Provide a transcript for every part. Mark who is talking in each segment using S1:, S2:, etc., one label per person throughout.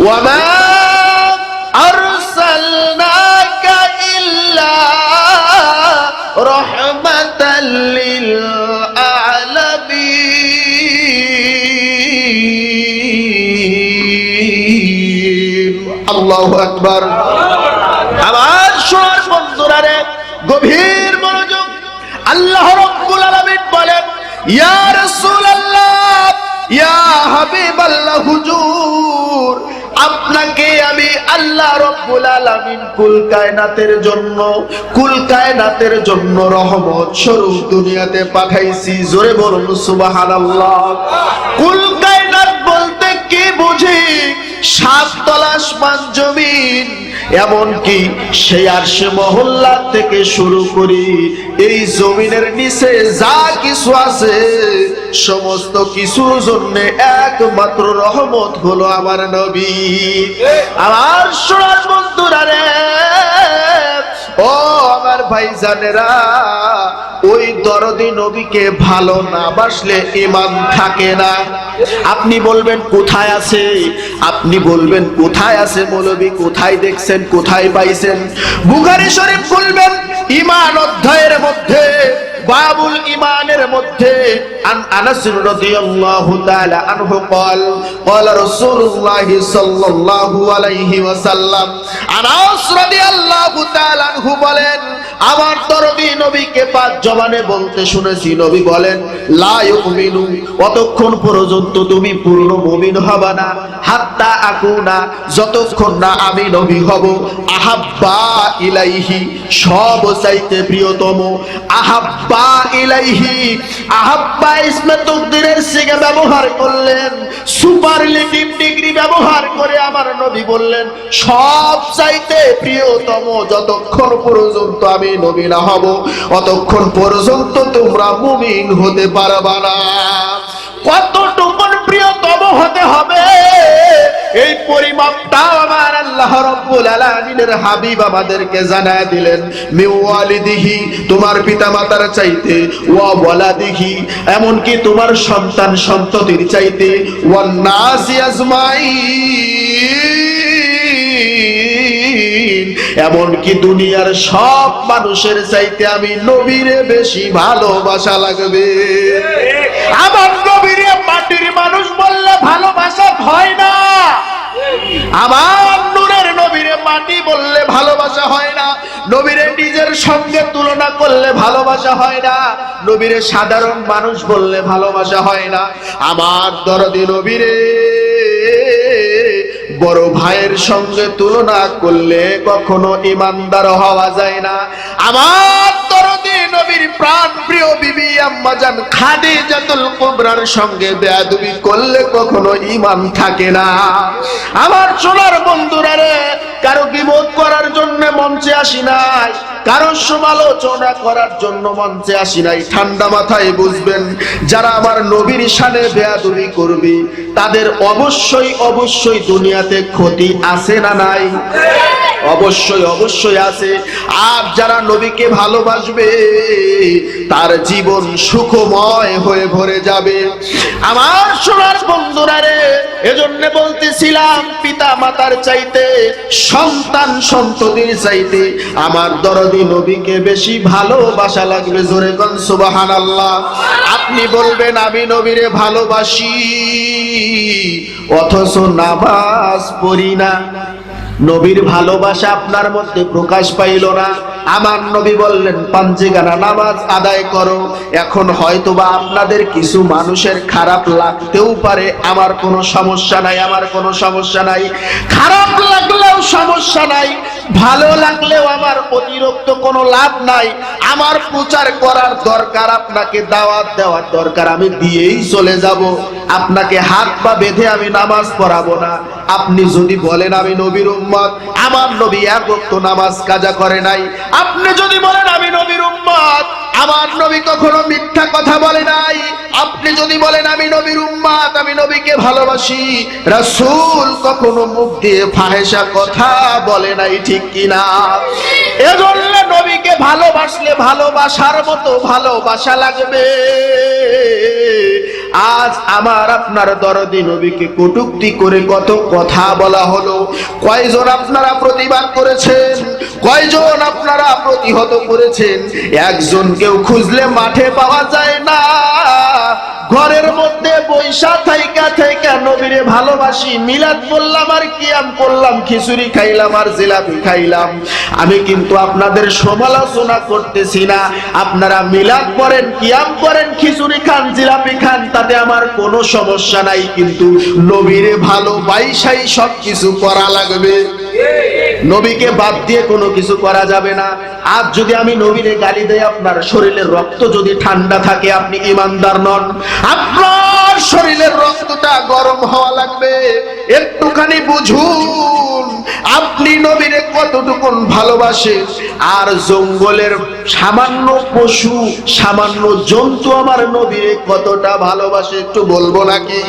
S1: وما أرسلناك إلا رحمة للعالمين الله أكبر আমার সোনার বন্ধুরা রে গভীর মনোযোগ আল্লাহ রব্বুল আলামিন বলেন ইয়া রাসূলুল্লাহ ইয়া হাবিবাল্লাহ হুজুর আপনাকে আমি আল্লাহ রব্বুল আলামিন কুল কায়নাতের জন্য, কুল কায়নাতের জন্য রহমত স্বরূপ দুনিয়াতে পাঠাইছি। জোরে বলুন, সুবহানাল্লাহ। কুল কায়নাত বলতে কি বুঝি? সাত তলা আসমান জমিন এমনকি সেই আরশে মহল্লা থেকে শুরু করি এই জমিনের নিচে যা কিছু আছে সমস্ত কিছুর জন্য একমাত্র রহমত হলো আমার নবী। আমার সোনার বন্ধুরা রে! ও আমার ভাই জানেরা ওই দরদি নবীকে ভালো না বাসলে ইমান থাকে না। আপনি বলবেন, কোথায় আছে? আপনি বলবেন, কোথায় আছে মৌলবী? কোথায় দেখছেন? কোথায় পাইছেন? বুখারী শরীফ খুলবেন ইমান অধ্যায়ের মধ্যে, বাবুল ইমানের মধ্যে আন আনাস রাদিয়াল্লাহু তাআলা আনহু قال قال رسول الله صلى الله عليه وسلم আনাস রাদিয়াল্লাহু তাআলা আনহু বলেন আমার দরদি নবীকে পাঁচ জবানে বলতে শুনেছি নবী বলেন লা ইউমিনু অতক্ষণ পর্যন্ত তুমি পূর্ণ মুমিন হবা না হাত্তা আকুনা যতক্ষণ না আমি নবী হব আহাব্বা ইলাইহি সব চাইতে প্রিয়তম আহাব্বা ইলাইহি আহাব্বা ব্যবহার করলেন সুপারলেটিভ ডিগ্রি ব্যবহার করে আমার নবী বললেন, সব চাইতে প্রিয়তম যতক্ষণ পর্যন্ত আমি নবী হব, অতক্ষণ পর্যন্ত তোমরা মুমিন হতে পারবা না। কতটুকুন প্রিয়তম হতে হবে? এই পরিমাপটাও আমার আল্লাহ রব্বুল আলামিনের হাবিব আমাদেরকে জানায় দিলেন। মিওয়ালিদিহি তোমার পিতামাতার চাইতে, ওয়া ওয়ালাদিহি, এমনকি তোমার সন্তান সন্ততির চাইতে, ওয়ান নাসি আজমাইন। এমনকি দুনিয়ার সব মানুষের চাইতে আমি নবীরে বেশি ভালোবাসা লাগবে। আমার নবীরে মাটির মানুষ বললে ভালোবাসা হয় না। আমার নূরের নবীরে মাটি বললে ভালোবাসা হয় না। নবীরে নিজের সঙ্গে তুলনা করলে ভালোবাসা হয় না। নবীরে সাধারণ মানুষ বললে ভালোবাসা হয় না। আমার দরদি নবীরে বড় ভাইয়ের সঙ্গে তুলনা করলে কখনো ইমানদার হওয়া যায় না। আমার দরদি নবীর প্রাণ প্রিয় বিবি আম্মাজান খাদিজাতুল কুবরার সঙ্গে বেয়াদবি করলে কখনো ইমান থাকে না। আমার সোনার বন্ধুরা রে, কারও বিবোধ করার জন্য মঞ্চে আসি নাই, কারও সমালোচনা করার জন্য মঞ্চে আসি নাই। ঠান্ডা মাথায় বুঝবেন, যারা আমার নবীর সানে বেয়াদবি করবে, তাদের অবশ্যই অবশ্যই দুনিয়াতে ক্ষতি আছে না নাই? অবশ্যই অবশ্যই আছে। আর যারা নবীকে ভালোবাসবে, তার জীবন সুখময় হয়ে ভরে যাবে। আমার সোনার বন্ধুরা রে, এজন্য বলতেছিলাম পিতা মাতার চাইতে, সন্তান সন্ততির চাইতে, আমার দরদি নবীকে বেশি ভালোবাসা লাগবে জোরে গন সুবাহান আল্লাহ আপনি বলবেন, আমি নবীরে ভালোবাসি, অথচ নামাজ পড়ি না। নবীর ভালোবাসা আপনার মধ্যে প্রকাশ পাইল না। আমার নবী বললেন, পাঞ্জেগানা নামাজ আদায় করো। এখন হয়তোবা আপনাদের কিছু মানুষের খারাপ লাগতেও পারে। আমার কোনো সমস্যা নাই, আমার কোনো সমস্যা নাই। খারাপ লাগলেও সমস্যা নাই, ভালো লাগলেও আমার অতিরিক্ত কোনো লাভ নাই। আমার প্রচার করার দরকার, আপনাকে দাওয়াত দেওয়ার দরকার। আমি দিয়েই চলে যাব। আপনাকে হাত পা বেঁধে আমি নামাজ পড়াবো না। আপনি যদি বলেন আমি নবীর উম্মত, আমার নবী এক ওয়াক্ত নামাজ কাজা করে নাই। আপনি যদি বলেন আমি নবীর উম্মত, আমার নবী কখনো মিথ্যা কথা বলে নাই। আপনি যদি বলেন আমি নবীর উম্মাত, আমি নবীকে ভালোবাসি। রাসূল কখনো মুখ দিয়ে ফাহেসা কথা বলে নাই, ঠিক কিনা? এজন্য নবীকে ভালোবাসলে ভালোবাসার মতো ভালোবাসা লাগবে। আজ আমার আপনার দরদি নবীকে কটুক্তি করে কত কথা বলা হলো। কয়জন আপনারা প্রতিবাদ করেছেন? কয়জন আপনারা প্রতিহত করেছেন? একজন কেউ খুঁজলে মাঠে পাওয়া যায় না। ঘরের মধ্যে বৈশা থাইকা থাইকা নবীরে ভালোবাসি। মিলাদ বললাম আর কিয়াম করলাম, খিচুড়ি খাইলাম আর জিলাপি খাইলাম। আমি কিন্তু আপনাদের সমালোচনা করতেছি না। আপনারা মিলাদ করেন কিয়াম করেন, খিচুড়ি খান, জিলাপি খান, তাতে আমার কোনো সমস্যা নাই, কিন্তু নবীরে ভালোবাসাই সব কিছু করা লাগবে। নবীকে বাদ দিয়ে কোনো কিছু করা যাবে না। আজ যদি আমি নবীরে গালি দেই, আপনার শরীরের রক্ত যদি ঠান্ডা থাকে, আপনি ইমানদার নন। আপনার শরীরের রক্তটা গরম হওয়া লাগবে। একটুখানি বুঝুন, আপনি নবীরে কতটুকুন ভালোবাসে আর জঙ্গলের সামান্য পশু, সামান্য জন্তু আমার নবীরে কতটা ভালোবাসে একটু বলব নাকি?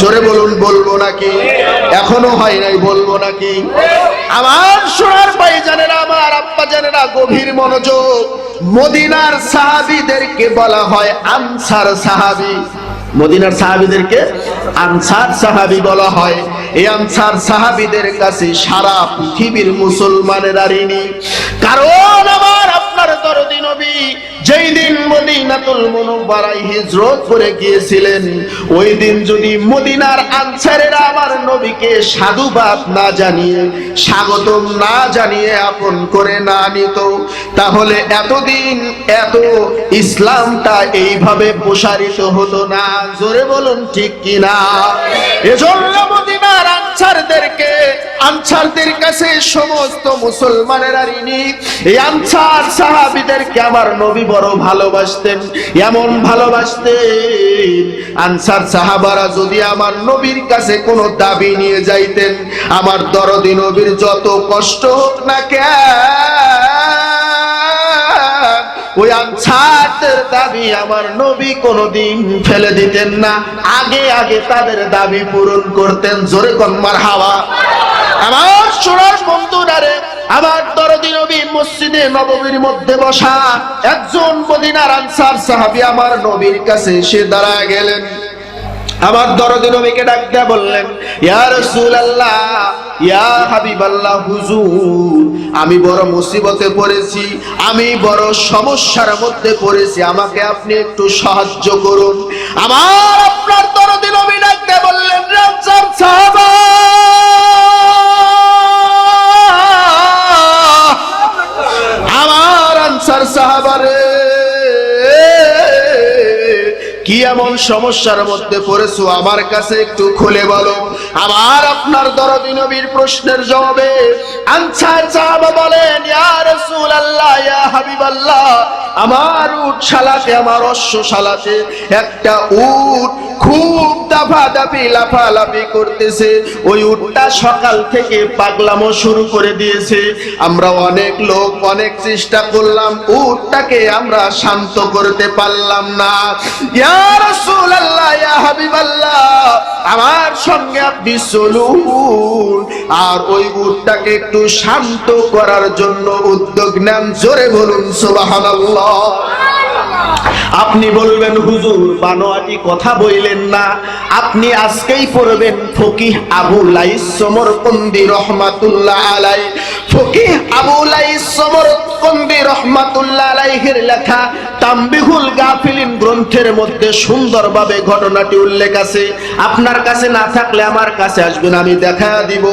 S1: জোরে বলুন, বলব নাকি? এখনও হয় নাই, বলব নাকি? আমার সোনার ভাই জানেরা আমার আব্বা জানেরা গভীর মনোযোগ। মদিনার সাহাবিদেরকে বলা হয় আনসার সাহাবি। মদিনার সাহাবিদেরকে আনসার সাহাবি বলা হয়। এই আনসার সাহাবিদের কাছে সারা পৃথিবীর মুসলমানের ঋণী কারণ আমার আপনার দরদি যেই দিন মদিনাতুল মুনব্বারায় হিজরত করে গিয়েছিলেন, ওই দিন যদি মদিনার আনসারেরা আমার নবীকে সাধুবাদ না জানিয়ে, স্বাগতম না জানিয়ে আপন করে না নিত, তাহলে এতদিন এত ইসলামটা এইভাবে প্রসারিত হতো না। জোরে বলুন ঠিক কিনা? এজন্য মদিনার আনসারদেরকে, আনসারদের কাছে সমস্ত মুসলমানেরা ঋণী। এই আনসার সাহাবিদেরকে আমার নবী বড় ভালোবাসতেন, এমন ভালোবাসতেন। আনসার সাহাবারা যদি আমার নবীর কাছে কোনো দাবি নিয়ে যাইতেন, আমার দরদি নবীর যত কষ্ট হোক না কেন ওই আনসারদের দাবি আমার নবী কোনোদিন ফেলে দিতেন না। আগে আগে তাদের দাবি পূরণ করতেন। জোরে কন্মার হাওয়া আমার সোনার বন্ধুরারে, আমার দরদি নবী মসজিদে নববীর মধ্যে বসা একজন মদিনার আনসার সাহাবী আমার নবীর কাছে সে দাঁড়ায় গেলেন। আমার দরদি নবীকে ডাক দেয়া বললেন, ইয়া রাসূলুল্লাহ, ইয়া হাবিবাল্লাহ, হুজুর, আমি বড় মুসিবতে পড়েছি, আমি বড় সমস্যার মধ্যে পড়েছি, আমাকে আপনি একটু সাহায্য করুন। আমার আপনার দরদি নবী ডাক দেয়া বললেন রাজার সাহাবা, আমার আনসার সাহাবারে এমন সমস্যার মধ্যে পড়েছো? আমার কাছে একটু খুলে বলো। আমার আপনার দরদি নবীর প্রশ্নের জবাবে আনসার সাহাবা বলেন, ইয়া রাসূলুল্লাহ, ইয়া হাবিবাল্লাহ, আমার উট শালাতে আমার অশ্ব শালাতে একটা উট খুব দাফা দাফি লাফালাফি করতেছে। ওই উটটা সকাল থেকে পাগলামো শুরু করে দিয়েছে। আমরা অনেক লোক, অনেক চেষ্টা করলাম, উটটাকে আমরা শান্ত করতে পারলাম না। ইয়া রাসূলুল্লাহ, ইয়া হাবিবাল্লাহ, আমার সঙ্গে আপনি আর ওই উঠটাকে একটু শান্ত করার জন্য উদ্যোগ নেন। জোরে বলুন সুবহানাল্লাহ। আপনি বলবেন, হুজুর, বানোয়াটি কথা বইলেন না। আপনি আজকেই পড়বেন ফকিহ আবু লাইস সমরকন্দি রহমাতুল্লাহ আলাই। ফকিহ আবু লাইস সমরকন্দি রহমাতুল্লাহ আলাইহির লেখা তাম্বিহুল গাফিলিন গ্রন্থের মধ্যে সুন্দরভাবে ঘটনাটি উল্লেখ আছে। আপনার কাছে না থাকলে আমার কাছে আসবেন, আমি দেখা দিব।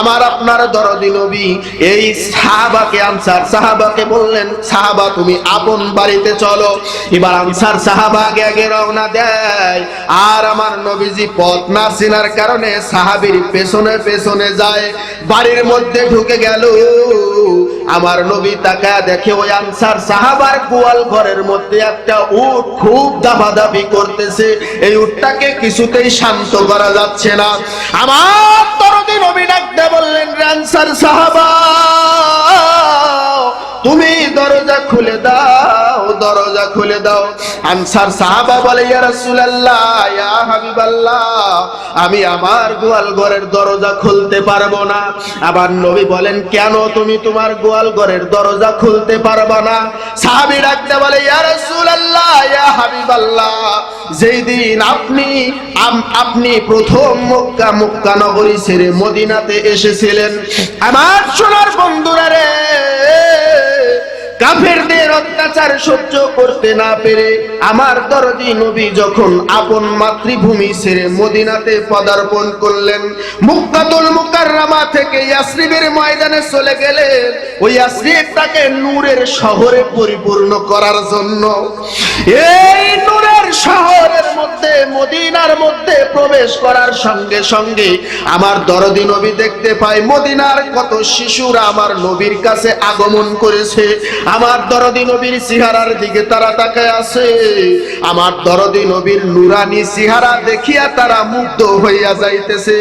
S1: আমার আপনার দরদি নবী, এই সাহাবাকে আনসার, সাহাবাকে বললেন, সাহাবা, তুমি আপন বাড়িতে চলো। এবার আনসার সাহাবা আগে আগে রওনা দেয়। আর আমার নবীজি পথ না চেনার কারণে সাহাবির পেছনে পেছনে যায়, বাড়ির মধ্যে ঢুকে গেল। আমার নবী তাকা দেখে ওই আনসার সাহাবার গোয়াল ঘরের মধ্যে একটা উট খুব দাবাদাবি করতেছে। এই উটটাকে কিছুতেই শান্ত করা যাচ্ছে না। আমার তরদি নবী ডাকতে বললেন আনসার সাহাবা, তুমি দরজা খুলে দাও। দরজা খুলে দাও। আনসার সাহাবা বলে, ইয়া রাসূলুল্লাহ, ইয়া হাবিবাল্লাহ, আমি আমার গোয়াল ঘরের দরজা খুলতে পারব না। আবার নবী বলেন, কেন তুমি তোমার গোয়াল ঘরের দরজা খুলতে পারবে না? সাহাবী ডাকতে বলে, ইয়া রাসূলুল্লাহ, ইয়া হাবিবাল্লাহ, যেই দিন আপনি আপনি প্রথম মক্কা মক্কা নগরী ছেড়ে মদিনাতে এসেছিলেন, আমার সোনার বন্ধুরা রে কাফেরদের অত্যাচার সহ্য করতে না পেরে আমার দরদি নবী যখন আপন মাতৃভূমি ছেড়ে মদিনাতে পদার্পণ করলেন মুক্তাতুল মুকাররামা থেকে ইয়াসরিবের ময়দানে চলে গেলেন। ওই ইয়াসরিব তাকে নূরের শহরে পরিপূর্ণ করার জন্য। এই নূরের শহরের মধ্যে, মদিনার মধ্যে প্রবেশ করার সঙ্গে সঙ্গে আমার দরদি নবী দেখতে পাই মদিনার কত শিশুরা আমার নবীর কাছে আগমন করেছে। আমার দরদি নবীর সিহারার দিকে তারা আছে। আমার দরদি নবীর নুরানি সিহারা দেখিয়া তারা মুগ্ধ হইয়া যাইতেছে।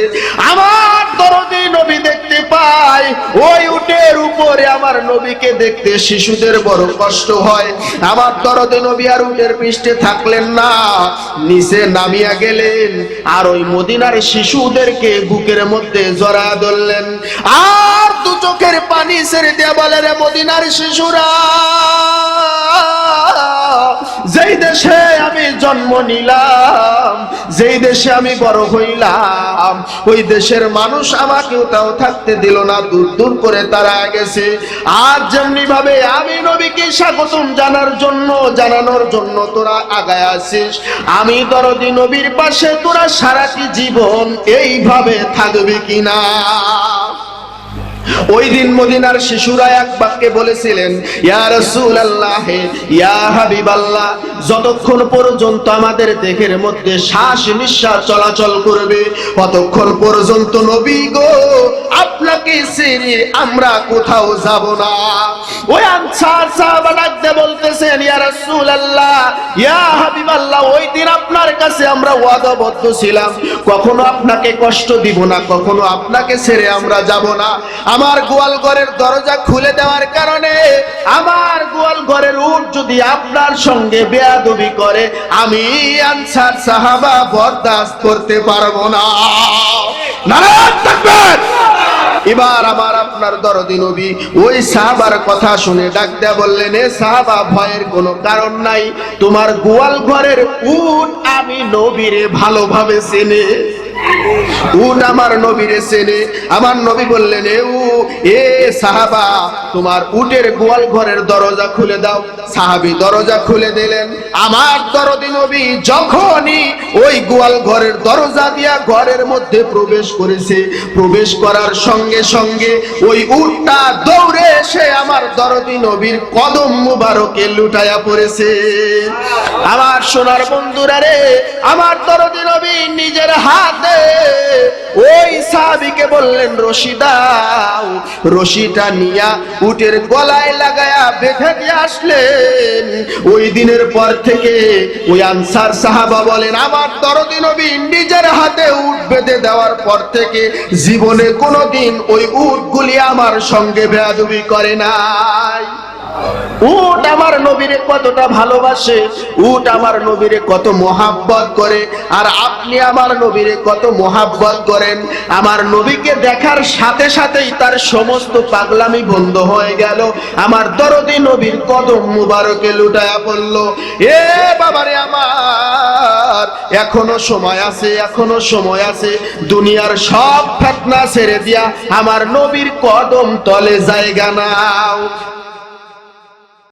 S1: আমার দরদি নবী দেখতে পাই ওই উটের উপরে আমার নবীকে দেখতে শিশুদের বড় কষ্ট হয়। আমার দরদি নবী আর উটের পৃষ্ঠে থাকলেন না। নিচে নামিয়া গেলেন, আর ওই মদিনার শিশুদেরকে বুকের মধ্যে জড়া ধরলেন। আর দু চোখের পানি ছেড়ে দিয়ে বলে মদিনার শিশুরা যেই দেশে আমি জন্ম নিলাম, যেই দেশে আমি বড় হইলাম, ওই দেশের মানুষ আমাকেও তাও থাকতে দিল না, দূর দূর করে তারা গেছে। আর যেমনি ভাবে আমি নবীকে স্বাগতম জানার জন্য, জানানোর জন্য তোরা আগায় আসিস, আমি দরদি নবীর পাশে তোরা সারাটি জীবন এইভাবে থাকবে কিনা? ওই দিন মদিনার শিশুরা এক বাক্যে বলেছিলেন, ইয়া রাসূলুল্লাহ, ইয়া যতক্ষণ পর্যন্ত আমাদের দেহের মধ্যে শ্বাস নিঃশ্বাস চলাচল করবে, ততক্ষণ পর্যন্ত নবী গো, আপনাকে আমরা কোথাও যাব না। ওই আনসার বলতেছেন, ইয়া রাসূলুল্লাহ, ইয়া হাবিবাল্লাহ, ওই দিন আপনার কাছে আমরা ওয়াদাবদ্ধ ছিলাম। কখনো আপনাকে কষ্ট দিব না, কখনো আপনাকে ছেড়ে আমরা যাব না। আমার গোয়াল ঘরের দরজা খুলে দেওয়ার কারণে আমার গোয়াল ঘরের উট যদি আপনার সঙ্গে বেয়াদবি করে, আমি আনসার সাহাবা বরদাস্ত করতে পারব না। এবার আমার আপনার দরদি নবী ওই সাহাবার কথা শুনে ডাক দেয়া বললেন, এ সাহাবা, ভয়ের কোনো কারণ নাই। তোমার গোয়াল ঘরের উট আমি নবীরে ভালোভাবে চেনে। উট আমার নবীরে চেনে, আমার নবী বললেন এ সাহাবা, তোমার উটের গোয়াল ঘরের দরজা খুলে দাও। সাহাবী দরজা খুলে দিলেন। আমার দরদি নবী যখনই ওই গোয়াল ঘরের দরজা দিয়া ঘরের মধ্যে প্রবেশ করেছে, প্রবেশ করার সঙ্গে সঙ্গে ওই উটটা দৌড়ে এসে আমার দরদি নবীর কদম মুবারকে লুটায়া পড়েছে। আমার সোনার বন্ধুরা রে, আমার দরদি নবী নিজের হাতে ওই সাহাবীকে বললেন রশি দাও। রশিটা নিয়া উটের গলায় লাগায়া বেঁধে দিয়ে আসলেন। ওই দিনের পর থেকে ওই আনসার সাহাবা বলেন, আমার দরদি নবী নিজের হাতে উট বেঁধে দেওয়ার পর থেকে জীবনে কোনোদিন ওই উটগুলি আমার সঙ্গে বেয়াদবি করে নাই। উট আমার নবীরে কতটা ভালোবাসে, উট আমার নবীরে কত মোহাব্বত করে, আর আপনি আমার নবীরে কত মোহাব্বত করেন। আমার নবীকে দেখার সাথে সাথেই তার সমস্ত পাগলামি বন্ধ হয়ে গেল। আমার দরদি নবীর কদম মুবারকে লুটায়া পড়ল। এ বাবারে আমার, এখনও সময় আছে, এখনও সময় আছে। দুনিয়ার সব ফেতনা ছেড়ে দিয়া আমার নবীর কদম তলে জায়গা নাও।